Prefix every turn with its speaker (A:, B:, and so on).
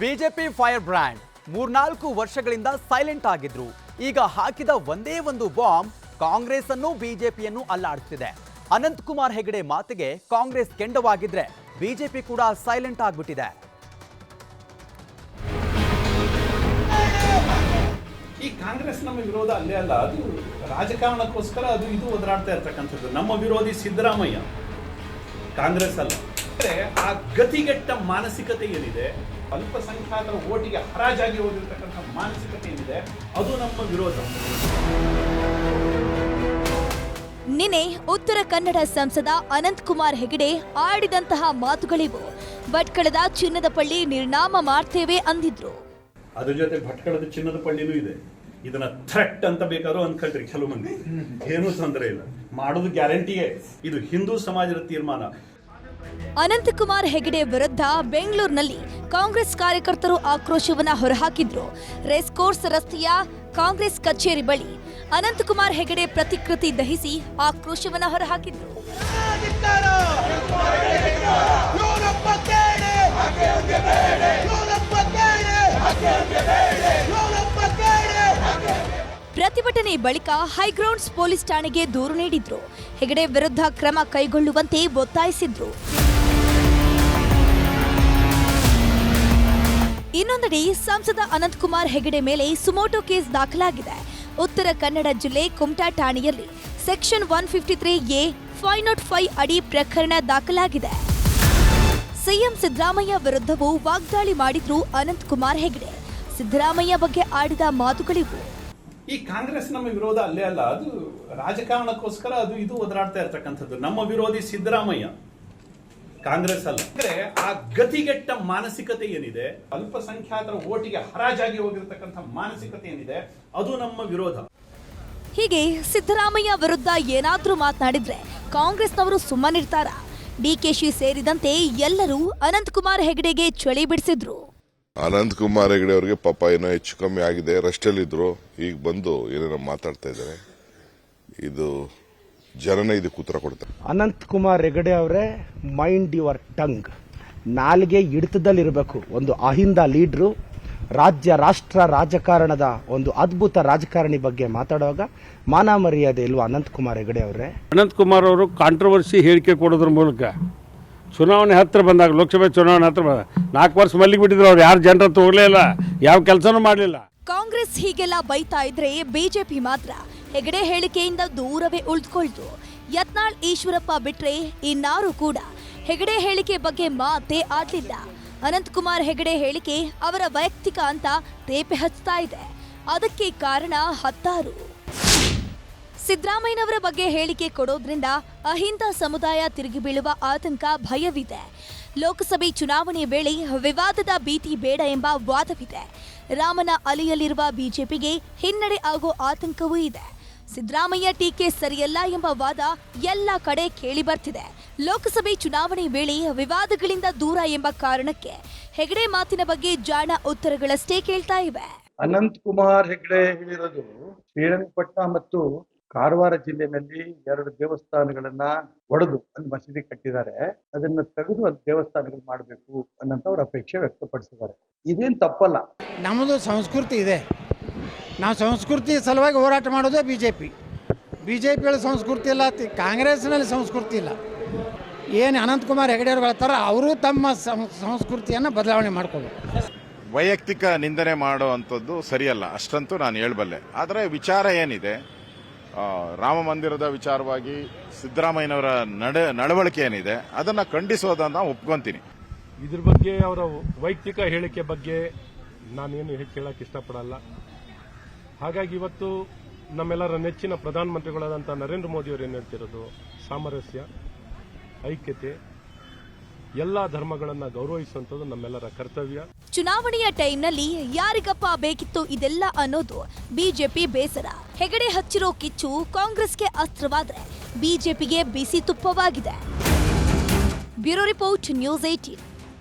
A: BJP fire brand ಮೂರ್ನಾಲ್ಕು ವರ್ಷಗಳಿಂದ silent ಆಗಿದ್ರು. ಈಗ ಹಾಕಿದ ಒಂದೇ ಒಂದು ಬಾಂಬ್ ಕಾಂಗ್ರೆಸ್ ಅನ್ನು ಬಿಜೆಪಿಯನ್ನು ಅಲ್ಲಾಡಿಸ್ತಿದೆ. ಅನಂತ್ ಕುಮಾರ್ ಹೆಗಡೆ ಮಾತಿಗೆ ಕಾಂಗ್ರೆಸ್ ಕೆಂಡವಾಗಿದ್ರೆ ಬಿಜೆಪಿ ಕೂಡ ಸೈಲೆಂಟ್ ಆಗ್ಬಿಟ್ಟಿದೆ.
B: ಈ ಕಾಂಗ್ರೆಸ್ ನಮ್ಮ ವಿರೋಧ ಅಲ್ಲೇ ಅಲ್ಲ, ಅದು ರಾಜಕಾರಣಕ್ಕೋಸ್ಕರ ಅದು ಇದು ಒದರಾಡ್ತಾ ಇರ್ತಕ್ಕಂಥದ್ದು. ನಮ್ಮ ವಿರೋಧಿ ಸಿದ್ದರಾಮಯ್ಯ ಕಾಂಗ್ರೆಸ್ ಅಲ್ಲ. ಆ ಗತಿಗೆಟ್ಟ ಮಾನಸಿಕತೆ ಏನಿದೆ ಅಲ್ಪಸಂಖ್ಯಾತರ ಓಟಿಗೆ ಹರಾಜಾಗಿ ಹೋಗಿರ್ತಕ್ಕಂಥ ಮಾನಸಿಕತೆ ಏನಿದೆ ಅದು ನಮ್ಮ ವಿರೋಧ.
C: ನಿನ್ನೆ ಉತ್ತರ ಕನ್ನಡ ಸಂಸದ ಅನಂತ್ ಕುಮಾರ್ ಹೆಗಡೆ ಆಡಿದಂತಹ ಮಾತುಗಳಿವು. ಭಟ್ಕಳದ ಚಿನ್ನದ ಪಳ್ಳಿ ನಿರ್ನಾಮ ಮಾಡ್ತೇವೆ ಅಂದಿದ್ರು.
B: ಅದ್ರ ಜೊತೆ ಭಟ್ಕಳದ ಚಿನ್ನದ ಪಳ್ಳಿನೂ ಇದೆ. ಇದನ್ನ ಥ್ರೆಟ್ ಅಂತ ಬೇಕಾದ್ರೂ ಅನ್ಕೊಳ್ರಿ ಕೆಲವು ಮಂದಿ. ಏನೂ ತೊಂದರೆ ಇಲ್ಲ. ಮಾಡೋದು ಗ್ಯಾರಂಟಿಯೇ. ಇದು ಹಿಂದೂ ಸಮಾಜದ ತೀರ್ಮಾನ.
C: ಅನಂತಕುಮಾರ್ ಹೆಗಡೆ ವಿರುದ್ಧ ಬೆಂಗಳೂರಿನಲ್ಲಿ ಕಾಂಗ್ರೆಸ್ ಕಾರ್ಯಕರ್ತರು ಆಕ್ರೋಶವನ್ನ ಹೊರಹಾಕಿದ್ರು. ರೇಸ್ ಕೋರ್ಸ್ ರಸ್ತೆಯ ಕಾಂಗ್ರೆಸ್ ಕಚೇರಿ ಬಳಿ ಅನಂತಕುಮಾರ್ ಹೆಗಡೆ ಪ್ರತಿಕೃತಿ ದಹಿಸಿ ಆಕ್ರೋಶವನ್ನ ಹೊರಹಾಕಿದ್ರು. ಪ್ರತಿಭಟನೆ ಬಳಿಕ ಹೈಗ್ರೌಂಡ್ಸ್ ಪೊಲೀಸ್ ಠಾಣೆಗೆ ದೂರು ನೀಡಿದ್ರು. ಹೆಗಡೆ ವಿರುದ್ಧ ಕ್ರಮ ಕೈಗೊಳ್ಳುವಂತೆ ಒತ್ತಾಯಿಸಿದ್ರು. ಇನ್ನೊಂದೆಡೆ ಸಂಸದ ಅನಂತಕುಮಾರ್ ಹೆಗಡೆ ಮೇಲೆ ಸುಮೋಟೋ ಕೇಸ್ ದಾಖಲಾಗಿದೆ. ಉತ್ತರ ಕನ್ನಡ ಜಿಲ್ಲೆ ಕುಮಟಾ ಠಾಣೆಯಲ್ಲಿ section one fifty three A five naught five ಅಡಿ ಪ್ರಕರಣ ದಾಖಲಾಗಿದೆ. ಸಿಎಂ ಸಿದ್ದರಾಮಯ್ಯ ವಿರುದ್ಧವೂ ವಾಗ್ದಾಳಿ ಮಾಡಿದ್ರು ಅನಂತಕುಮಾರ್ ಹೆಗಡೆ. ಸಿದ್ದರಾಮಯ್ಯ ಬಗ್ಗೆ ಆಡಿದ ಮಾತುಗಳಿವು.
B: ಈ ಕಾಂಗ್ರೆಸ್ ನಮ್ಮ ವಿರೋಧ ಅಲ್ಲೇ ಅಲ್ಲ, ಅದು ರಾಜಕಾರಣಕ್ಕೋಸ್ಕರ ಅದು ಇದು ಒದರಾಡ್ತಾ ಇರ್ತಕ್ಕಂಥದ್ದು. ನಮ್ಮ ವಿರೋಧಿ ಸಿದ್ದರಾಮಯ್ಯ, ಕಾಂಗ್ರೆಸ್ ಅಲ್ಲ. ಅಂದ್ರೆ ಆ ಗತಿಗೆಟ್ಟ ಮಾನಸಿಕತೆ ಏನಿದೆ, ಅಲ್ಪಸಂಖ್ಯಾತರ ಓಟಿಗೆ ಹರಾಜಾಗಿ ಹೋಗಿರ್ತಕ್ಕಂಥ ಮಾನಸಿಕತೆ ಏನಿದೆ, ಅದು ನಮ್ಮ ವಿರೋಧ.
C: ಹೀಗೆ ಸಿದ್ದರಾಮಯ್ಯ ವಿರುದ್ಧ ಏನಾದರೂ ಮಾತನಾಡಿದ್ರೆ ಕಾಂಗ್ರೆಸ್ನವರು ಸುಮ್ಮನಿರ್ತಾರ. ಡಿಕೆಶಿ ಸೇರಿದಂತೆ ಎಲ್ಲರೂ ಅನಂತಕುಮಾರ್ ಹೆಗಡೆಗೆ ಚಳಿ ಬಿಡಿಸಿದ್ರು.
D: ಅನಂತ್ ಕುಮಾರ್ ಹೆಗಡೆ ಅವರಿಗೆ ಪಾಪ ಏನೋ ಹೆಚ್ಚು ಕಮ್ಮಿ ಆಗಿದೆ ರೆಸ್ಟಲ್ಲಿದ್ರು ಈಗ ಬಂದು ಏನೇನೋ ಮಾತಾಡ್ತಾ ಇದ್ದಾರೆ. ಇದು ಜನನೇ ಇದಕ್ಕೆ ಉತ್ತರ ಕೊಡ್ತಾರೆ.
E: ಅನಂತ್ ಕುಮಾರ್ ಹೆಗಡೆ ಅವರೇ ಮೈಂಡ್ ಯುವರ್ ಟಂಗ್ ನಾಲ್ಗೆ ಹಿಡಿತದಲ್ಲಿರಬೇಕು. ಒಂದು ಅಹಿಂದ ಲೀಡ್ರು ರಾಜ್ಯ ರಾಷ್ಟ್ರ ರಾಜಕಾರಣದ ಒಂದು ಅದ್ಭುತ ರಾಜಕಾರಣಿ ಬಗ್ಗೆ ಮಾತಾಡುವಾಗ ಮಾನ ಮರ್ಯಾದೆ ಇಲ್ವಾ ಅನಂತ್ ಕುಮಾರ್ ಹೆಗಡೆ ಅವರೇ?
F: ಅನಂತ್ ಕುಮಾರ್ ಅವರು ಕಾಂಟ್ರವರ್ಸಿ ಹೇಳಿಕೆ ಕೊಡೋದ್ರ ಮೂಲಕ ಚುನಾವಣೆ ಹತ್ತಿರ ಬಂದಾಗ, ಲೋಕಸಭೆ ಚುನಾವಣೆ ಹತ್ತಿರ ಬಂದಾಗ, ನಾಲ್ಕು ವರ್ಷ ಮಲ್ಲಿಗೆ ಬಿಟ್ಟಿದ್ರು ಅವ್ರು, ಯಾರು ಜನರ ಹೋಗಲೇ ಇಲ್ಲ, ಯಾವ ಕೆಲಸನೂ ಮಾಡಲಿಲ್ಲ.
C: ಕಾಂಗ್ರೆಸ್ ಹೀಗೆಲ್ಲ ಬೈತಾ ಇದ್ರೆ ಬಿಜೆಪಿ ಮಾತ್ರ ಹೆಗಡೆ ಹೇಳಿಕೆಯಿಂದ ದೂರವೇ ಉಳಿದುಕೊಳ್ತು. ಯತ್ನಾಳ್ ಈಶ್ವರಪ್ಪ ಬಿಟ್ರೆ ಇನ್ನಾರು ಕೂಡ ಹೆಗಡೆ ಹೇಳಿಕೆ ಬಗ್ಗೆ ಮಾತೇ ಆಡ್ಲಿಲ್ಲ. ಅನಂತಕುಮಾರ್ ಹೆಗಡೆ ಹೇಳಿಕೆ ಅವರ ವೈಯಕ್ತಿಕ ಅಂತ ತೇಪೆ ಹಚ್ತಾ ಇದೆ. ಅದಕ್ಕೆ ಕಾರಣ ಹತ್ತಾರು. ಸಿದ್ದರಾಮಯ್ಯನವರ ಬಗ್ಗೆ ಹೇಳಿಕೆ ಕೊಡೋದ್ರಿಂದ ಅಹಿಂದ ಸಮುದಾಯ ತಿರುಗಿ ಬೀಳುವ ಆತಂಕ ಭಯವಿದೆ. ಲೋಕಸಭೆ ಚುನಾವಣೆ ವೇಳೆ ವಿವಾದದ ಭೀತಿ ಬೇಡ ಎಂಬ ವಾದವಿದೆ. ರಾಮನ ಅಲೆಯಲ್ಲಿರುವ ಬಿಜೆಪಿಗೆ ಹಿನ್ನಡೆ ಆಗೋ ಆತಂಕವೂ ಇದೆ. ಸಿದ್ದರಾಮಯ್ಯ ಟೀಕೆ ಸರಿಯಲ್ಲ ಎಂಬ ವಾದ ಎಲ್ಲ ಕಡೆ ಕೇಳಿ ಬರ್ತಿದೆ. ಲೋಕಸಭೆ ಚುನಾವಣೆ ವೇಳೆ ವಿವಾದಗಳಿಂದ ದೂರ ಎಂಬ ಕಾರಣಕ್ಕೆ ಹೆಗಡೆ ಮಾತಿನ ಬಗ್ಗೆ ಜಾಣ ಉತ್ತರಗಳಷ್ಟೇ ಕೇಳ್ತಾ ಇವೆ.
G: ಅನಂತ್ ಕುಮಾರ್ ಹೆಗಡೆ ಹೇಳಿರೋದು ಶ್ರೀರಂಗಪಟ್ಟಣ ಮತ್ತು ಕಾರವಾರ ಜಿಲ್ಲೆನಲ್ಲಿ ಎರಡು ದೇವಸ್ಥಾನಗಳನ್ನ ಒಡೆದು ಒಂದು ಮಸೀದಿ ಕಟ್ಟಿದ್ದಾರೆ. ಅದನ್ನ ತೆಗೆದು ಅಲ್ಲಿ ದೇವಸ್ಥಾನಗಳು ಮಾಡಬೇಕು ಅನ್ನಂತ ಅವ್ರ ಅಪೇಕ್ಷೆ ವ್ಯಕ್ತಪಡಿಸಿದ್ದಾರೆ. ಇದೇನು ತಪ್ಪಲ್ಲ.
H: ನಮ್ಮದು ಸಂಸ್ಕೃತಿ ಇದೆ. ನಾವು ಸಂಸ್ಕೃತಿ ಸಲುವಾಗಿ ಹೋರಾಟ ಮಾಡೋದೇ B J P B J ಪಿಯಲ್ಲಿ ಸಂಸ್ಕೃತಿ ಇಲ್ಲ ಕಾಂಗ್ರೆಸ್ನಲ್ಲಿ ಸಂಸ್ಕೃತಿ ಇಲ್ಲ. ಏನು ಅನಂತಕುಮಾರ್ ಹೆಗಡೆ ಅವರು ಹೇಳ್ತಾರೋ ಅವರು ತಮ್ಮ ಸಂ- ಸಂಸ್ಕೃತಿಯನ್ನು ಬದಲಾವಣೆ ಮಾಡ್ಕೋಬೇಕು.
I: ವೈಯಕ್ತಿಕ ನಿಂದನೆ ಮಾಡುವಂಥದ್ದು ಸರಿಯಲ್ಲ. ಅಷ್ಟಂತೂ ನಾನು ಹೇಳಬಲ್ಲೆ. ಆದರೆ ವಿಚಾರ ಏನಿದೆ? ರಾಮ ಮಂದಿರದ ವಿಚಾರವಾಗಿ ಸಿದ್ದರಾಮಯ್ಯನವರ ನಡೆ ನಡವಳಿಕೆ ಏನಿದೆ, ಅದನ್ನು ಖಂಡಿಸೋದನ್ನ ಒಪ್ಕೊಂತೀನಿ.
J: ಇದ್ರ ಬಗ್ಗೆ ಅವರ ವೈಯಕ್ತಿಕ ಹೇಳಿಕೆ ಬಗ್ಗೆ ನಾನೇನು ಹೇಳಕ್ ಇಷ್ಟಪಡಲ್ಲ. ಹಾಗಾಗಿ ಇವತ್ತು ನಮ್ಮೆಲ್ಲರ ನೆಚ್ಚಿನ ಪ್ರಧಾನಮಂತ್ರಿಗಳಾದಂಥ ನರೇಂದ್ರ ಮೋದಿಯವರು ಏನು ಹೇಳ್ತಿರೋದು? ಸಾಮರಸ್ಯ, ಐಕ್ಯತೆ ಎಲ್ಲ ಧರ್ಮಗಳನ್ನ ಗೌರವಿಸುವಂಥದ್ದು ನಮ್ಮೆಲ್ಲರ ಕರ್ತವ್ಯ.
C: ಚುನಾವಣೆಯ ಟೈಮ್ನಲ್ಲಿ ಯಾರಿಗಪ್ಪ ಬೇಕಿತ್ತು ಇದೆಲ್ಲ ಅನ್ನೋದು ಬಿಜೆಪಿ ಬೇಸರ. ಹೆಗಡೆ ಹಚ್ಚಿರೋ ಕಿಚ್ಚು ಕಾಂಗ್ರೆಸ್ಗೆ ಅಸ್ತ್ರವಾದ್ರೆ ಬಿಜೆಪಿಗೆ ಬಿಸಿ ತುಪ್ಪವಾಗಿದೆ. Bureau report news eighteen